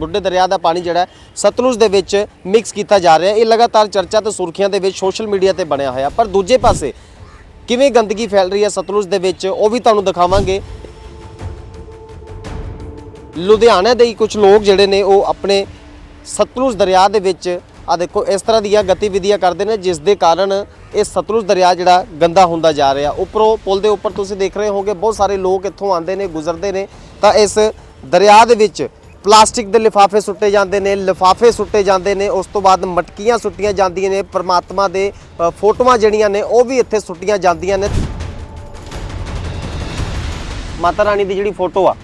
ਬੁੱਢੇ ਦਰਿਆ ਦਾ ਪਾਣੀ ਜਿਹੜਾ ਸਤਲੁਜ ਦੇ ਵਿੱਚ ਮਿਕਸ ਕੀਤਾ ਜਾ ਰਿਹਾ ਇਹ ਲਗਾਤਾਰ ਚਰਚਾ ਤੇ ਸੁਰਖੀਆਂ ਦੇ ਵਿੱਚ ਸੋਸ਼ਲ ਮੀਡੀਆ ਤੇ ਬਣਿਆ ਹੋਇਆ। ਪਰ ਦੂਜੇ ਪਾਸੇ ਕਿਵੇਂ ਗੰਦਗੀ ਫੈਲ ਰਹੀ ਹੈ ਸਤਲੁਜ ਦੇ ਵਿੱਚ, ਉਹ ਵੀ ਤੁਹਾਨੂੰ ਦਿਖਾਵਾਂਗੇ। ਲੁਧਿਆਣਾ ਦੇ ਹੀ ਕੁਝ ਲੋਕ ਜਿਹੜੇ ਨੇ, ਉਹ ਆਪਣੇ ਸਤਲੁਜ ਦਰਿਆ ਦੇ ਵਿੱਚ ਆ ਦੇਖੋ, ਇਸ ਤਰ੍ਹਾਂ ਦੀਆਂ ਗਤੀਵਿਧੀਆਂ ਕਰਦੇ ਨੇ, ਜਿਸ ਦੇ ਕਾਰਨ ਇਹ ਸਤਲੁਜ ਦਰਿਆ ਜਿਹੜਾ ਗੰਦਾ ਹੁੰਦਾ ਜਾ ਰਿਹਾ। ਉੱਪਰੋਂ ਪੁਲ ਦੇ ਉੱਪਰ ਤੁਸੀਂ ਦੇਖ ਰਹੇ ਹੋਗੇ ਬਹੁਤ ਸਾਰੇ ਲੋਕ ਇੱਥੋਂ ਆਉਂਦੇ ਨੇ, ਗੁਜ਼ਰਦੇ ਨੇ। ਤਾਂ ਇਸ ਦਰਿਆ ਦੇ ਵਿੱਚ ਪਲਾਸਟਿਕ ਦੇ ਲਿਫਾਫੇ ਸੁੱਟੇ ਜਾਂਦੇ ਨੇ, ਲਿਫਾਫੇ ਸੁੱਟੇ ਜਾਂਦੇ ਨੇ, ਉਸ ਤੋਂ ਬਾਅਦ ਮਟਕੀਆਂ ਸੁੱਟੀਆਂ ਜਾਂਦੀਆਂ ਨੇ, ਪ੍ਰਮਾਤਮਾ ਦੇ ਫੋਟੋਆਂ ਜਿਹੜੀਆਂ ਨੇ, ਉਹ ਵੀ ਇੱਥੇ ਸੁੱਟੀਆਂ ਜਾਂਦੀਆਂ ਨੇ। ਮਾਤਾ ਰਾਣੀ ਦੀ ਜਿਹੜੀ ਫੋਟੋ ਆ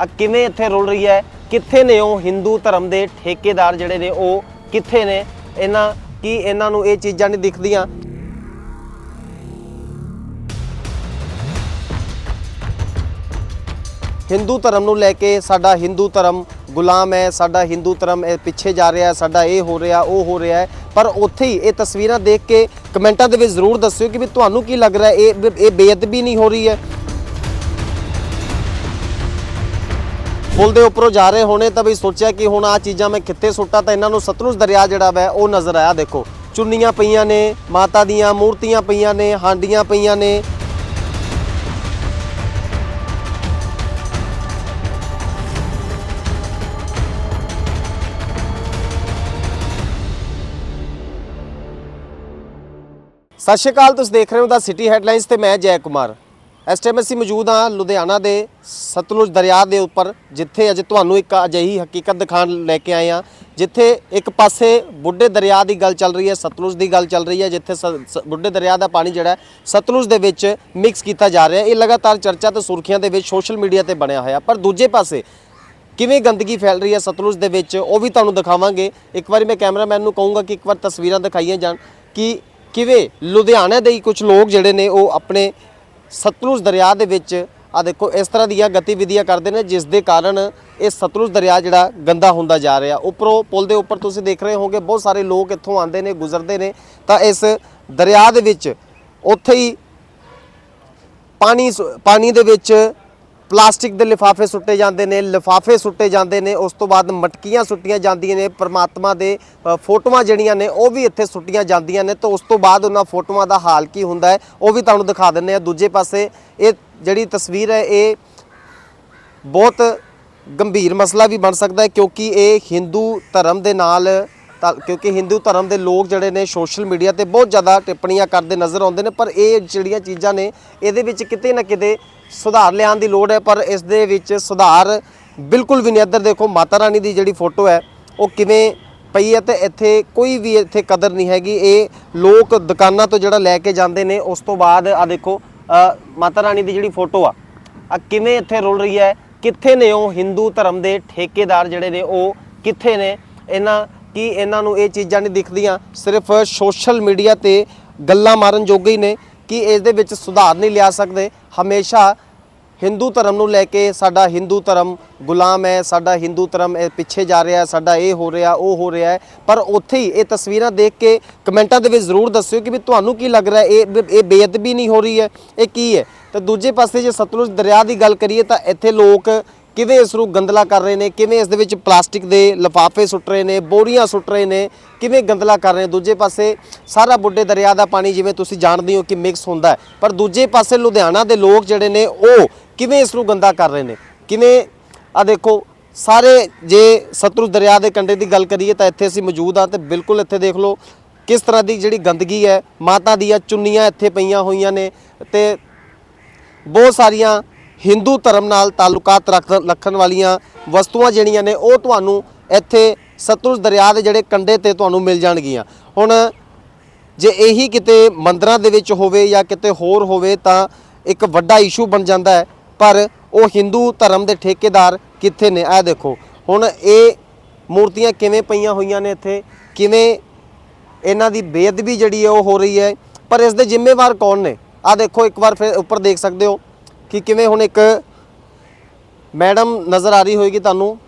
ਆ ਕਿਵੇਂ ਇੱਥੇ ਰੁਲ ਰਹੀ ਹੈ, ਕਿੱਥੇ ਨੇ ਉਹ ਹਿੰਦੂ ਧਰਮ ਦੇ ਠੇਕੇਦਾਰ ਜਿਹੜੇ ਨੇ, ਉਹ ਕਿੱਥੇ ਨੇ, ਇਹਨਾਂ, ਕੀ ਇਹਨਾਂ ਨੂੰ ਇਹ ਚੀਜ਼ਾਂ ਨਹੀਂ ਦਿਖਦੀਆਂ? ਹਿੰਦੂ ਧਰਮ ਨੂੰ ਲੈ ਕੇ ਸਾਡਾ ਹਿੰਦੂ ਧਰਮ ਗੁਲਾਮ ਹੈ, ਸਾਡਾ ਹਿੰਦੂ ਧਰਮ ਇਹ ਪਿੱਛੇ ਜਾ ਰਿਹਾ ਸਾਡਾ ਇਹ ਹੋ ਰਿਹਾ, ਉਹ ਹੋ ਰਿਹਾ ਹੈ। ਪਰ ਉੱਥੇ ਹੀ ਇਹ ਤਸਵੀਰਾਂ ਦੇਖ ਕੇ ਕਮੈਂਟਾਂ ਦੇ ਵਿੱਚ ਜ਼ਰੂਰ ਦੱਸਿਓ ਕਿ ਵੀ ਤੁਹਾਨੂੰ ਕੀ ਲੱਗ ਰਿਹਾ ਇਹ ਇਹ ਬੇਅਦਬੀ ਨਹੀਂ ਹੋ ਰਹੀ ਹੈ। ਪੁਲ ਦੇ ਉੱਪਰੋਂ ਜਾ ਰਹੇ ਹੋਣੇ ਤਾਂ ਵੀ ਸੋਚਿਆ ਕਿ ਹੁਣ ਆ ਚੀਜ਼ਾਂ ਮੈਂ ਕਿੱਥੇ ਸੁੱਟਾਂ ਤਾਂ ਇਹਨਾਂ ਨੂੰ ਸਤਲੁਜ ਦਰਿਆ ਜਿਹੜਾ ਵੈ, ਉਹ ਨਜ਼ਰ ਆਇਆ ਦੇਖੋ। ਚੁੰਨੀਆਂ ਪਈਆਂ ਨੇ, ਮਾਤਾ ਦੀਆਂ ਮੂਰਤੀਆਂ ਪਈਆਂ ਨੇ, ਹਾਂਡੀਆਂ ਪਈਆਂ ਨੇ। ਸਤਿ ਸ਼੍ਰੀ ਅਕਾਲ, ਤੁਸੀਂ ਦੇਖ ਰਹੇ ਹੋ ਦਾ ਸਿਟੀ ਹੈਡਲਾਈਨਸ ਤੇ ਮੈਂ ਜੈ ਕੁਮਾਰ। ਇਸ ਟਾਈਮ ਅਸੀਂ ਮੌਜੂਦ ਹਾਂ ਲੁਧਿਆਣਾ ਦੇ ਸਤਲੁਜ ਦਰਿਆ ਦੇ ਉੱਪਰ, ਜਿੱਥੇ ਅੱਜ ਤੁਹਾਨੂੰ ਇੱਕ ਅਜਿਹੀ ਹਕੀਕਤ ਦਿਖਾਣ ਲੈ ਕੇ ਆਏ ਹਾਂ, ਜਿੱਥੇ ਇੱਕ ਪਾਸੇ ਬੁੱਢੇ ਦਰਿਆ ਦੀ ਗੱਲ ਚੱਲ ਰਹੀ ਹੈ, ਸਤਲੁਜ ਦੀ ਗੱਲ ਚੱਲ ਰਹੀ ਹੈ, ਜਿੱਥੇ ਸ- ਸ- ਬੁੱਢੇ ਦਰਿਆ ਦਾ ਪਾਣੀ ਜਿਹੜਾ ਸਤਲੁਜ ਦੇ ਵਿੱਚ ਮਿਕਸ ਕੀਤਾ ਜਾ ਰਿਹਾ ਇਹ ਲਗਾਤਾਰ ਚਰਚਾ ਤੇ ਸੁਰਖੀਆਂ ਦੇ ਵਿੱਚ ਸੋਸ਼ਲ ਮੀਡੀਆ ਤੇ ਬਣਿਆ ਹੋਇਆ। ਪਰ ਦੂਜੇ ਪਾਸੇ ਕਿਵੇਂ ਗੰਦਗੀ ਫੈਲ ਰਹੀ ਹੈ ਸਤਲੁਜ ਦੇ ਵਿੱਚ, ਉਹ ਵੀ ਤੁਹਾਨੂੰ ਦਿਖਾਵਾਂਗੇ। ਇੱਕ ਵਾਰੀ ਮੈਂ ਕੈਮਰਾਮੈਨ ਨੂੰ ਕਹੂੰਗਾ ਕਿ ਇੱਕ ਵਾਰ ਤਸਵੀਰਾਂ ਦਿਖਾਈਆਂ ਜਾਣ ਕਿ ਕਿਵੇਂ ਲੁਧਿਆਣਾ ਦੇ ਹੀ ਕੁਝ ਲੋਕ ਜਿਹੜੇ ਨੇ ਉਹ ਆਪਣੇ ਸਤਲੁਜ ਦਰਿਆ ਦੇ ਵਿੱਚ ਆ ਦੇਖੋ, ਇਸ ਤਰ੍ਹਾਂ ਦੀਆਂ ਗਤੀਵਿਧੀਆਂ ਕਰਦੇ ਨੇ, ਜਿਸ ਦੇ ਕਾਰਨ ਇਹ ਸਤਲੁਜ ਦਰਿਆ ਜਿਹੜਾ ਗੰਦਾ ਹੁੰਦਾ ਜਾ ਰਿਹਾ। ਉੱਪਰੋਂ ਪੁਲ ਦੇ ਉੱਪਰ ਤੁਸੀਂ ਦੇਖ ਰਹੇ ਹੋਗੇ ਬਹੁਤ ਸਾਰੇ ਲੋਕ ਇੱਥੋਂ ਆਉਂਦੇ ਨੇ, ਗੁਜ਼ਰਦੇ ਨੇ। ਤਾਂ ਇਸ ਦਰਿਆ ਦੇ ਵਿੱਚ ਉੱਥੇ ਹੀ ਪਾਣੀ ਸੁ- ਪਾਣੀ ਦੇ ਵਿੱਚ ਪਲਾਸਟਿਕ ਦੇ ਲਿਫਾਫੇ ਸੁੱਟੇ ਜਾਂਦੇ ਨੇ, ਲਿਫਾਫੇ ਸੁੱਟੇ ਜਾਂਦੇ ਨੇ, ਉਸ ਤੋਂ ਬਾਅਦ ਮਟਕੀਆਂ ਸੁੱਟੀਆਂ ਜਾਂਦੀਆਂ ਨੇ, ਪ੍ਰਮਾਤਮਾ ਦੇ ਫੋਟੋਆਂ ਜਿਹੜੀਆਂ ਨੇ, ਉਹ ਵੀ ਇੱਥੇ ਸੁੱਟੀਆਂ ਜਾਂਦੀਆਂ ਨੇ, ਤਾਂ ਉਸ ਤੋਂ ਬਾਅਦ ਉਹਨਾਂ ਫੋਟੋਆਂ ਦਾ ਹਾਲ ਕੀ ਹੁੰਦਾ ਹੈ, ਉਹ ਵੀ ਤੁਹਾਨੂੰ ਦਿਖਾ ਦਿੰਨੇ ਆ ਦੂਜੇ ਪਾਸੇ, ਇਹ ਜਿਹੜੀ ਤਸਵੀਰ ਹੈ, ਇਹ ਬਹੁਤ ਗੰਭੀਰ ਮਸਲਾ ਵੀ ਬਣ ਸਕਦਾ ਹੈ, ਕਿਉਂਕਿ ਇਹ ਹਿੰਦੂ ਧਰਮ ਦੇ ਨਾਲ, ਤਾਂ- ਕਿਉਂਕਿ ਹਿੰਦੂ ਧਰਮ ਦੇ ਲੋਕ ਜਿਹੜੇ ਨੇ, ਸੋਸ਼ਲ ਮੀਡੀਆ ਤੇ ਬਹੁਤ ਜ਼ਿਆਦਾ ਟਿੱਪਣੀਆਂ ਕਰਦੇ ਨਜ਼ਰ ਆਉਂਦੇ ਨੇ, ਪਰ ਇਹ ਜਿਹੜੀਆਂ ਚੀਜ਼ਾਂ ਨੇ, ਇਹਦੇ ਵਿੱਚ ਕਿਤੇ ਨਾ ਕਿਤੇ ਸੁਧਾਰ ਲਿਆਉਣ ਦੀ ਲੋੜ ਹੈ, ਪਰ ਇਸ ਦੇ ਵਿੱਚ ਸੁਧਾਰ ਬਿਲਕੁਲ ਵੀ ਨਹੀਂ। ਇੱਧਰ ਦੇਖੋ, ਮਾਤਾ ਰਾਣੀ ਦੀ ਜਿਹੜੀ ਫੋਟੋ ਹੈ, ਉਹ ਕਿਵੇਂ ਪਈ ਹੈ ਤੇ ਇੱਥੇ ਕੋਈ ਵੀ ਇੱਥੇ ਕਦਰ ਨਹੀਂ ਹੈਗੀ। ਇਹ ਲੋਕ ਦੁਕਾਨਾਂ ਤੋਂ ਜਿਹੜਾ ਲੈ ਕੇ ਜਾਂਦੇ ਨੇ, ਉਸ ਤੋਂ ਬਾਅਦ ਆ ਦੇਖੋ ਮਾਤਾ ਰਾਣੀ ਦੀ ਜਿਹੜੀ ਫੋਟੋ ਆ ਆ ਕਿਵੇਂ ਇੱਥੇ ਰੁਲ ਰਹੀ ਹੈ, ਕਿੱਥੇ ਨੇ ਉਹ ਹਿੰਦੂ ਧਰਮ ਦੇ ਠੇਕੇਦਾਰ ਜਿਹੜੇ ਨੇ, ਉਹ ਕਿੱਥੇ ਨੇ? ਇਹਨਾਂ ਕੀ ਇਹਨਾਂ ਨੂੰ ਇਹ ਚੀਜ਼ਾਂ ਨਹੀਂ ਦਿਖਦੀਆਂ, ਸਿਰਫ ਸੋਸ਼ਲ ਮੀਡੀਆ ਤੇ ਗੱਲਾਂ ਮਾਰਨ ਜੋਗੇ ਹੀ ਨੇ ਕਿ ਇਸ ਦੇ ਵਿੱਚ ਸੁਧਾਰ ਨਹੀਂ ਲਿਆ ਸਕਦੇ। ਹਮੇਸ਼ਾ ਹਿੰਦੂ ਧਰਮ ਨੂੰ ਲੈ ਕੇ ਸਾਡਾ ਹਿੰਦੂ ਧਰਮ ਗੁਲਾਮ ਹੈ, ਸਾਡਾ ਹਿੰਦੂ ਧਰਮ ਪਿੱਛੇ ਜਾ ਰਿਹਾ ਸਾਡਾ ਇਹ ਹੋ ਰਿਹਾ, ਉਹ ਹੋ ਰਿਹਾ ਹੈ। ਪਰ ਉੱਥੇ ਹੀ ਇਹ ਤਸਵੀਰਾਂ ਦੇਖ ਕੇ ਕਮੈਂਟਾਂ ਦੇ ਵਿੱਚ ਜ਼ਰੂਰ ਦੱਸਿਓ ਕਿ ਵੀ ਤੁਹਾਨੂੰ ਕੀ ਲੱਗ ਰਿਹਾ ਹੈ, ਇਹ ਇਹ ਬੇਅਦਬੀ ਨਹੀਂ ਹੋ ਰਹੀ ਹੈ, ਇਹ ਕੀ ਹੈ? ਤੇ ਦੂਜੇ ਪਾਸੇ ਜੇ ਸਤਲੁਜ ਦਰਿਆ ਦੀ ਗੱਲ ਕਰੀਏ ਤਾਂ ਇੱਥੇ ਲੋਕ ਕਿਵੇਂ ਇਸ ਨੂੰ ਗੰਦਲਾ ਕਰ ਰਹੇ ਨੇ, ਕਿਵੇਂ ਇਸ ਦੇ ਵਿੱਚ ਪਲਾਸਟਿਕ ਦੇ ਲਿਫਾਫੇ ਸੁੱਟ ਰਹੇ ਨੇ, ਬੋਰੀਆਂ ਸੁੱਟ ਰਹੇ ਨੇ, ਕਿਵੇਂ ਗੰਦਲਾ ਕਰ ਰਹੇ ਨੇ? ਦੂਜੇ ਪਾਸੇ ਸਾਰਾ ਬੁੱਢੇ ਦਰਿਆ ਦਾ ਪਾਣੀ ਜਿਵੇਂ ਤੁਸੀਂ ਜਾਣਦੇ ਹੋ ਕਿ ਮਿਕਸ ਹੁੰਦਾ ਹੈ, ਪਰ ਦੂਜੇ ਪਾਸੇ ਲੁਧਿਆਣਾ ਦੇ ਲੋਕ ਜਿਹੜੇ ਨੇ, ਉਹ ਕਿਵੇਂ ਇਸ ਨੂੰ ਗੰਦਾ ਕਰ ਰਹੇ ਨੇ? ਕਿਵੇਂ ਆ ਦੇਖੋ, ਸਾਰੇ ਜੇ ਸਤਲੁਜ ਦਰਿਆ ਦੇ ਕੰਢੇ ਦੀ ਗੱਲ ਕਰੀਏ ਤਾਂ ਇੱਥੇ ਅਸੀਂ ਮੌਜੂਦ ਆ ਤੇ ਬਿਲਕੁਲ ਇੱਥੇ ਦੇਖ ਲਓ ਕਿਸ ਤਰ੍ਹਾਂ ਦੀ ਜਿਹੜੀ ਗੰਦਗੀ ਹੈ, ਮਾਤਾ ਦੀਆਂ ਚੁੰਨੀਆਂ ਇੱਥੇ ਪਈਆਂ ਹੋਈਆਂ ਨੇ ਤੇ ਬਹੁਤ ਸਾਰੀਆਂ ਹਿੰਦੂ ਧਰਮ ਨਾਲ ਤਾਲੁਕਾਤ ਰੱਖ ਰੱਖਣ ਵਾਲੀਆਂ ਵਸਤੂਆਂ ਜਿਹੜੀਆਂ ਨੇ, ਉਹ ਤੁਹਾਨੂੰ ਇੱਥੇ ਸਤਲੁਜ ਦਰਿਆ ਦੇ ਜਿਹੜੇ ਕੰਢੇ ਤੇ ਤੁਹਾਨੂੰ ਮਿਲ ਜਾਣਗੀਆਂ। ਹੁਣ ਜੇ ਇਹੀ ਕਿਤੇ ਮੰਦਰਾਂ ਦੇ ਵਿੱਚ ਹੋਵੇ ਜਾਂ ਕਿਤੇ ਹੋਰ ਹੋਵੇ ਤਾਂ ਇੱਕ ਵੱਡਾ ਇਸ਼ੂ ਬਣ ਜਾਂਦਾ ਹੈ। ਪਰ ਉਹ ਹਿੰਦੂ ਧਰਮ ਦੇ ਠੇਕੇਦਾਰ ਕਿੱਥੇ ਨੇ? ਇਹ ਦੇਖੋ, ਹੁਣ ਇਹ ਮੂਰਤੀਆਂ ਕਿਵੇਂ ਪਈਆਂ ਹੋਈਆਂ ਨੇ ਇੱਥੇ? ਕਿਵੇਂ ਇਹਨਾਂ ਦੀ ਬੇਅਦਬੀ ਜਿਹੜੀ ਹੈ ਉਹ ਹੋ ਰਹੀ ਹੈ? ਪਰ ਇਸ ਦੇ ਜ਼ਿੰਮੇਵਾਰ ਕੌਣ ਨੇ? ਆ ਦੇਖੋ, ਇੱਕ ਵਾਰ ਫਿਰ ਉੱਪਰ ਦੇਖ ਸਕਦੇ ਹੋ। ਕਿ ਕਿਵੇਂ ਹੁਣ ਇੱਕ ਮੈਡਮ ਨਜ਼ਰ ਆ ਰਹੀ ਹੋਏਗੀ ਤੁਹਾਨੂੰ?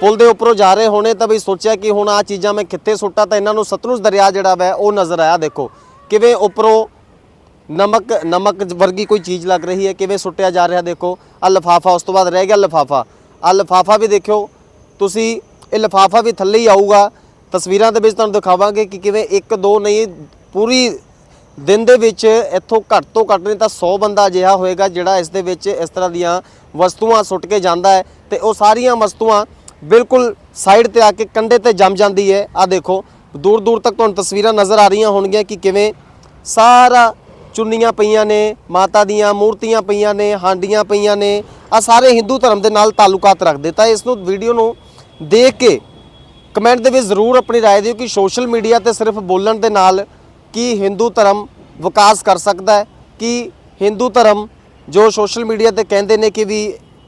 ਪੁਲ ਦੇ ਉੱਪਰੋਂ ਜਾ ਰਹੇ ਹੋਣੇ ਤਾਂ ਵੀ ਸੋਚਿਆ ਕਿ ਹੁਣ ਆ ਚੀਜ਼ਾਂ ਮੈਂ ਕਿੱਥੇ ਸੁੱਟਾਂ ਤਾਂ ਇਹਨਾਂ ਨੂੰ ਸਤਲੁਜ ਦਰਿਆ ਜਿਹੜਾ ਵੈ, ਉਹ ਨਜ਼ਰ ਆਇਆ ਦੇਖੋ। ਕਿਵੇਂ ਉੱਪਰੋਂ ਨਮਕ ਨਮਕ ਵਰਗੀ ਕੋਈ ਚੀਜ਼ ਲੱਗ ਰਹੀ ਹੈ, ਕਿਵੇਂ ਸੁੱਟਿਆ ਜਾ ਰਿਹਾ ਦੇਖੋ। ਆ ਲਫਾਫਾ, ਉਸ ਤੋਂ ਬਾਅਦ ਰਹਿ ਗਿਆ ਲਫਾਫਾ। ਆ ਲਫਾਫਾ ਵੀ ਦੇਖਿਓ, ਤੁਸੀਂ ਇਹ ਲਿਫਾਫਾ ਵੀ ਥੱਲੇ ਹੀ ਆਊਗਾ। ਤਸਵੀਰਾਂ ਦੇ ਵਿੱਚ ਤੁਹਾਨੂੰ ਦਿਖਾਵਾਂਗੇ ਕਿ ਕਿਵੇਂ ਇੱਕ, ਦੋ ਨਹੀਂ, ਪੂਰੀ ਦਿਨ ਦੇ ਵਿੱਚ ਇੱਥੋਂ ਘੱਟ ਤੋਂ ਘੱਟ ਨਹੀਂ ਤਾਂ 100 ਬੰਦਾ ਅਜਿਹਾ ਹੋਏਗਾ ਜਿਹੜਾ ਇਸ ਦੇ ਵਿੱਚ ਇਸ ਤਰ੍ਹਾਂ ਦੀਆਂ ਵਸਤੂਆਂ ਸੁੱਟ ਕੇ ਜਾਂਦਾ ਹੈ ਤੇ ਉਹ ਸਾਰੀਆਂ ਵਸਤੂਆਂ ਬਿਲਕੁਲ ਸਾਈਡ ਤੇ ਆ ਕੇ ਕੰਧੇ ਤੇ ਜੰਮ ਜਾਂਦੀ ਹੈ ਆ ਦੇਖੋ ਦੂਰ ਦੂਰ ਤੱਕ ਤੁਹਾਨੂੰ ਤਸਵੀਰਾਂ ਨਜ਼ਰ ਆ ਰਹੀਆਂ ਹੋਣਗੀਆਂ ਕਿ ਕਿਵੇਂ ਸਾਰਾ ਚੁੰਨੀਆਂ ਪਈਆਂ ਨੇ ਮਾਤਾ ਦੀਆਂ ਮੂਰਤੀਆਂ ਪਈਆਂ ਨੇ ਹਾਂਡੀਆਂ ਪਈਆਂ ਨੇ ਆ ਸਾਰੇ ਹਿੰਦੂ ਧਰਮ ਦੇ ਨਾਲ ਤਾਲੁਕਾਤ ਰੱਖਦੇ ਤਾਂ ਇਸ ਨੂੰ ਵੀਡੀਓ ਨੂੰ ਦੇਖ ਕੇ ਕਮੈਂਟ ਦੇ ਵਿੱਚ ਜ਼ਰੂਰ ਆਪਣੀ رائے ਦਿਓ ਕਿ ਸੋਸ਼ਲ ਮੀਡੀਆ ਤੇ ਸਿਰਫ ਬੋਲਣ ਦੇ ਨਾਲ ਕੀ ਹਿੰਦੂ ਧਰਮ ਵਿਕਾਸ ਕਰ ਸਕਦਾ ਹੈ, ਕਿ ਹਿੰਦੂ ਧਰਮ ਜੋ ਸੋਸ਼ਲ ਮੀਡੀਆ ਤੇ ਕਹਿੰਦੇ ਨੇ ਕਿ ਵੀ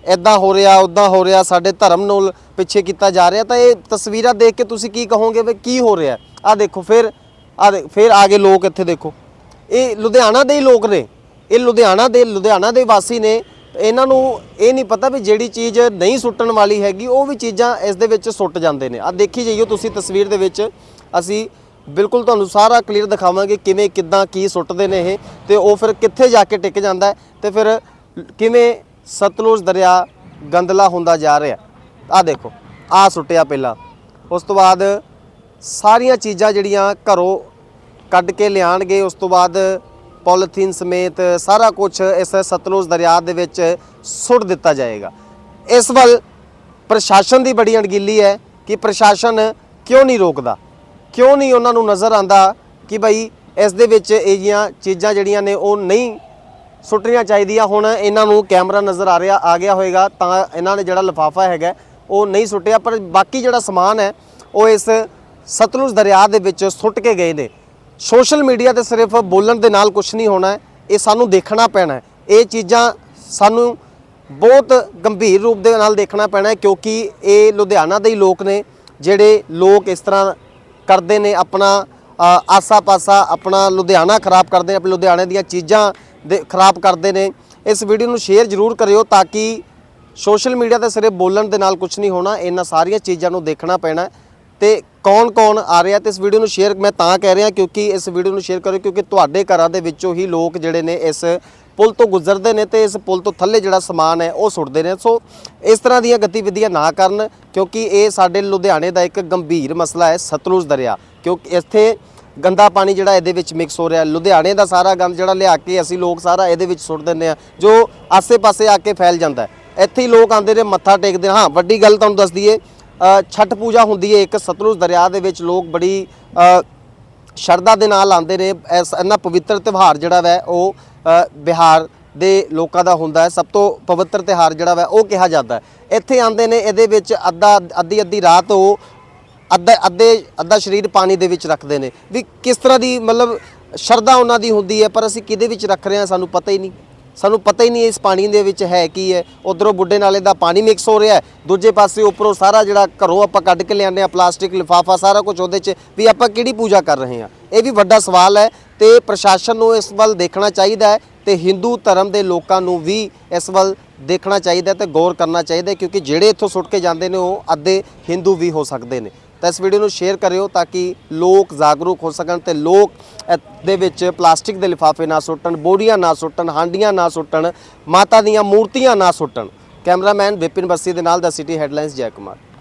ਇਦਾਂ ਹੋ ਰਿਹਾ ਉਦਾਂ ਹੋ ਰਿਹਾ, ਸਾਡੇ ਧਰਮ ਨੂੰ ਪਿੱਛੇ ਕੀਤਾ ਜਾ ਰਿਹਾ, ਤਾਂ ਇਹ ਤਸਵੀਰਾਂ ਦੇਖ ਕੇ ਤੁਸੀਂ ਕੀ ਕਹੋਗੇ ਵੀ ਕੀ ਹੋ ਰਿਹਾ? ਆ ਦੇਖੋ, ਫਿਰ ਆ ਫਿਰ ਆਗੇ ਲੋਕ ਇੱਥੇ ਦੇਖੋ। ਇਹ ਲੁਧਿਆਣਾ ਦੇ ਹੀ ਲੋਕ ਨੇ। ਇਹ ਲੁਧਿਆਣਾ ਦੇ ਲੁਧਿਆਣਾ ਦੇ ਵਾਸੀ ਨੇ। ਇਹਨਾਂ ਨੂੰ ਇਹ ਨਹੀਂ ਪਤਾ ਵੀ ਜਿਹੜੀ ਚੀਜ਼ ਨਹੀਂ ਸੁੱਟਣ ਵਾਲੀ ਹੈਗੀ, ਉਹ ਵੀ ਚੀਜ਼ਾਂ ਇਸ ਦੇ ਵਿੱਚ ਸੁੱਟ ਜਾਂਦੇ ਨੇ। ਆ ਦੇਖੀ ਜਾਈਓ ਤੁਸੀਂ ਤਸਵੀਰ ਦੇ ਵਿੱਚ, ਅਸੀਂ ਬਿਲਕੁਲ ਤੁਹਾਨੂੰ ਸਾਰਾ ਕਲੀਅਰ ਦਿਖਾਵਾਂਗੇ ਕਿਵੇਂ, ਕਿੱਦਾਂ, ਕੀ ਸੁੱਟਦੇ ਨੇ ਇਹ ਤੇ ਉਹ ਫਿਰ ਕਿੱਥੇ ਜਾ ਕੇ ਟਿਕ ਜਾਂਦਾ ਹੈ ਤੇ ਫਿਰ ਕਿਵੇਂ ਸਤਲੁਜ ਦਰਿਆ ਗੰਦਲਾ ਹੁੰਦਾ ਜਾ ਰਿਹਾ। ਆ ਦੇਖੋ ਆ ਸੁੱਟਿਆ ਪਹਿਲਾਂ। ਉਸ ਤੋਂ ਬਾਅਦ ਸਾਰੀਆਂ ਚੀਜ਼ਾਂ ਜਿਹੜੀਆਂ ਘਰੋਂ ਕੱਢ ਕੇ ਲਿਆਣਗੇ, ਉਸ ਤੋਂ ਬਾਅਦ ਪੋਲੀਥੀਨ ਸਮੇਤ ਸਾਰਾ ਕੁਝ ਇਸ ਸਤਲੁਜ ਦਰਿਆ ਦੇ ਵਿੱਚ ਸੁੱਟ ਦਿੱਤਾ ਜਾਏਗਾ। ਇਸ ਵੱਲ ਪ੍ਰਸ਼ਾਸਨ ਦੀ ਬੜੀ ਅਣਗਿੱਲੀ ਹੈ ਕਿ ਪ੍ਰਸ਼ਾਸਨ ਕਿਉਂ ਨਹੀਂ ਰੋਕਦਾ? ਕਿਉਂ ਨਹੀਂ ਉਹਨਾਂ ਨੂੰ ਨਜ਼ਰ ਆਂਦਾ ਕਿ ਭਾਈ ਇਸ ਦੇ ਵਿੱਚ ਇਹ ਜੀਆਂ ਚੀਜ਼ਾਂ ਜਿਹੜੀਆਂ ਨੇ ਉਹ ਨਹੀਂ ਸੁੱਟਣੀਆਂ ਚਾਹੀਦੀਆਂ? ਹੁਣ ਇਹਨਾਂ ਨੂੰ ਕੈਮਰਾ ਨਜ਼ਰ ਆ ਰਿਹਾ, ਆ ਗਿਆ ਹੋਵੇਗਾ ਤਾਂ ਇਹਨਾਂ ਨੇ ਜਿਹੜਾ ਲਿਫਾਫਾ ਹੈਗਾ, ਉਹ ਨਹੀਂ ਸੁੱਟਿਆ, ਪਰ ਬਾਕੀ ਜਿਹੜਾ ਸਮਾਨ ਹੈ, ਉਹ ਇਸ ਸਤਲੁਜ ਦਰਿਆ ਦੇ ਵਿੱਚ ਸੁੱਟ ਕੇ ਗਏ ਨੇ। ਸੋਸ਼ਲ ਮੀਡੀਆ ਤੇ ਸਿਰਫ ਬੋਲਣ ਦੇ ਨਾਲ ਕੁਝ ਨਹੀਂ ਹੋਣਾ, ਇਹ ਸਾਨੂੰ ਦੇਖਣਾ ਪੈਣਾ ਇਹ ਚੀਜ਼ਾਂ ਸਾਨੂੰ ਬਹੁਤ ਗੰਭੀਰ ਰੂਪ ਦੇ ਨਾਲ ਦੇਖਣਾ ਪੈਣਾ ਕਿਉਂਕਿ ਇਹ ਲੁਧਿਆਣਾ ਦੇ ਹੀ ਲੋਕ ਨੇ, ਜਿਹੜੇ ਲੋਕ ਇਸ ਤਰ੍ਹਾਂ ਕਰਦੇ ਨੇ ਆਪਣਾ ਆਸਾ ਪਾਸਾ ਆਪਣਾ ਲੁਧਿਆਣਾ ਖਰਾਬ ਕਰਦੇ ਨੇ, ਆਪਣੇ ਲੁਧਿਆਣੇ ਦੀਆਂ ਚੀਜ਼ਾਂ ਦੇ ਖਰਾਬ ਕਰਦੇ ਨੇ। ਇਸ ਵੀਡੀਓ ਨੂੰ ਸ਼ੇਅਰ ਜ਼ਰੂਰ ਕਰਿਓ ਤਾਂ ਕਿ ਸੋਸ਼ਲ ਮੀਡੀਆ ਤੇ ਸਿਰੇ ਬੋਲਣ ਦੇ ਨਾਲ ਕੁਝ ਨਹੀਂ ਹੋਣਾ, ਇਹਨਾਂ ਸਾਰੀਆਂ ਚੀਜ਼ਾਂ ਨੂੰ ਦੇਖਣਾ ਪੈਣਾ। ਤੇ ਕੌਣ ਕੌਣ ਆ ਰਿਹਾ ਤੇ ਇਸ ਵੀਡੀਓ ਨੂੰ ਸ਼ੇਅਰ ਮੈਂ ਤਾਂ ਕਹਿ ਰਿਹਾ ਕਿਉਂਕਿ ਇਸ ਵੀਡੀਓ ਨੂੰ ਸ਼ੇਅਰ ਕਰੋ ਕਿਉਂਕਿ ਤੁਹਾਡੇ ਘਰਾਂ ਦੇ ਵਿੱਚੋਂ ਹੀ ਲੋਕ ਜਿਹੜੇ ਨੇ ਇਸ ਪੁਲ ਤੋਂ ਗੁਜ਼ਰਦੇ ਨੇ ਤੇ ਇਸ ਪੁਲ ਤੋਂ ਥੱਲੇ ਜਿਹੜਾ ਸਮਾਨ ਹੈ ਉਹ ਸੁੱਟਦੇ ਨੇ। ਸੋ ਇਸ ਤਰ੍ਹਾਂ ਦੀਆਂ ਗਤੀਵਿਧੀਆਂ ਨਾ ਕਰਨ ਕਿਉਂਕਿ ਇਹ ਸਾਡੇ ਲੁਧਿਆਣੇ ਦਾ ਇੱਕ ਗੰਭੀਰ ਮਸਲਾ ਹੈ, ਸਤਲੁਜ ਦਰਿਆ। ਕਿਉਂਕਿ ਇੱਥੇ ਗੰਦਾ ਪਾਣੀ ਜਿਹੜਾ ਇਹਦੇ ਵਿੱਚ ਮਿਕਸ ਹੋ ਰਿਹਾ ਲੁਧਿਆਣੇ ਦਾ ਸਾਰਾ ਗੰਦ ਜਿਹੜਾ ਲਿਆ ਕੇ ਅਸੀਂ ਲੋਕ ਸਾਰਾ ਇਹਦੇ ਵਿੱਚ ਸੁੱਟ ਦਿੰਦੇ ਆ ਜੋ ਆਸੇ-ਪਾਸੇ ਆ ਕੇ ਫੈਲ ਜਾਂਦਾ ਇੱਥੇ ਹੀ ਲੋਕ ਆਉਂਦੇ ਨੇ, ਮੱਥਾ ਟੇਕਦੇ ਹਾਂ, ਵੱਡੀ ਗੱਲ ਤੁਹਾਨੂੰ ਦੱਸ ਦਈਏ ਛੱਠ ਪੂਜਾ ਹੁੰਦੀ ਹੈ ਇੱਕ ਸਤਲੁਜ ਦਰਿਆ ਦੇ ਵਿੱਚ ਲੋਕ ਬੜੀ ਸ਼ਰਧਾ ਦੇ ਨਾਲ ਆਉਂਦੇ ਨੇ। ਇਸ ਇੰਨਾ ਪਵਿੱਤਰ ਤਿਉਹਾਰ ਜਿਹੜਾ ਵੈ, ਉਹ ਬਿਹਾਰ ਦੇ ਲੋਕਾਂ ਦਾ ਹੁੰਦਾ ਹੈ। ਸਭ ਤੋਂ ਪਵਿੱਤਰ ਤਿਉਹਾਰ ਜਿਹੜਾ ਵੈ, ਉਹ ਕਿਹਾ ਜਾਂਦਾ ਇੱਥੇ ਆਉਂਦੇ ਨੇ, ਇਹਦੇ ਵਿੱਚ ਅੱਧਾ, ਅੱਧੀ ਅੱਧੀ ਰਾਤ ਉਹ ਅੱਧਾ, ਅੱਧੇ, ਅੱਧਾ ਸਰੀਰ ਪਾਣੀ ਦੇ ਵਿੱਚ ਰੱਖਦੇ ਨੇ। ਵੀ ਕਿਸ ਤਰ੍ਹਾਂ ਦੀ ਮਤਲਬ ਸ਼ਰਧਾ ਉਹਨਾਂ ਦੀ ਹੁੰਦੀ ਹੈ, ਪਰ ਅਸੀਂ ਕਿਹਦੇ ਵਿੱਚ ਰੱਖ ਰਹੇ ਹਾਂ ਸਾਨੂੰ ਪਤਾ ਹੀ ਨਹੀਂ। ਸਾਨੂੰ ਪਤਾ ਹੀ ਨਹੀਂ ਇਸ ਪਾਣੀ ਦੇ ਵਿੱਚ ਹੈ ਕੀ ਹੈ। ਉਧਰੋਂ ਬੁੱਢੇ ਨਾਲੇ ਦਾ ਪਾਣੀ ਮਿਕਸ ਹੋ ਰਿਹਾ ਦੂਜੇ ਪਾਸੇ ਉੱਪਰੋਂ ਸਾਰਾ ਜਿਹੜਾ ਘਰੋਂ ਆਪਾਂ ਕੱਢ ਕੇ ਲਿਆਉਂਦੇ ਆ ਪਲਾਸਟਿਕ, ਲਿਫਾਫਾ, ਸਾਰਾ ਕੁਝ ਉਹਦੇ 'ਚ ਵੀ ਆਪਾਂ ਕਿਹੜੀ ਪੂਜਾ ਕਰ ਰਹੇ ਹਾਂ। ਇਹ ਵੀ ਵੱਡਾ ਸਵਾਲ ਹੈ ਤੇ ਪ੍ਰਸ਼ਾਸਨ ਨੂੰ ਇਸ ਵੱਲ ਦੇਖਣਾ ਚਾਹੀਦਾ ਹੈ ਤੇ ਹਿੰਦੂ ਧਰਮ ਦੇ ਲੋਕਾਂ ਨੂੰ ਵੀ ਇਸ ਵੱਲ ਦੇਖਣਾ ਚਾਹੀਦਾ ਹੈ ਤੇ ਗੌਰ ਕਰਨਾ ਚਾਹੀਦਾ ਕਿਉਂਕਿ ਜਿਹੜੇ ਇੱਥੋਂ ਸੁੱਟ ਕੇ ਜਾਂਦੇ ਨੇ, ਉਹ ਅੱਧੇ ਹਿੰਦੂ ਵੀ ਹੋ ਸਕਦੇ ਨੇ। ਤਾਂ ਇਸ ਵੀਡੀਓ ਨੂੰ ਸ਼ੇਅਰ ਕਰਿਓ ਤਾਂ ਕਿ ਲੋਕ ਜਾਗਰੂਕ ਹੋ ਸਕਣ ਤੇ ਲੋਕ ਦੇ ਵਿੱਚ ਪਲਾਸਟਿਕ ਦੇ ਲਿਫਾਫੇ ਨਾ ਸੁੱਟਣ, ਬੋਰੀਆਂ ਨਾ ਸੁੱਟਣ, ਹਾਂਡੀਆਂ ਨਾ ਸੁੱਟਣ, ਮਾਤਾ ਦੀਆਂ ਮੂਰਤੀਆਂ ਨਾ ਸੁੱਟਣ। ਕੈਮਰਾਮੈਨ ਵਿਪਿਨ ਬੱਸੀ ਦੇ ਨਾਲ ਦਾ ਸਿਟੀ ਹੈਡਲਾਈਨਸ ਜੈ ਕੁਮਾਰ।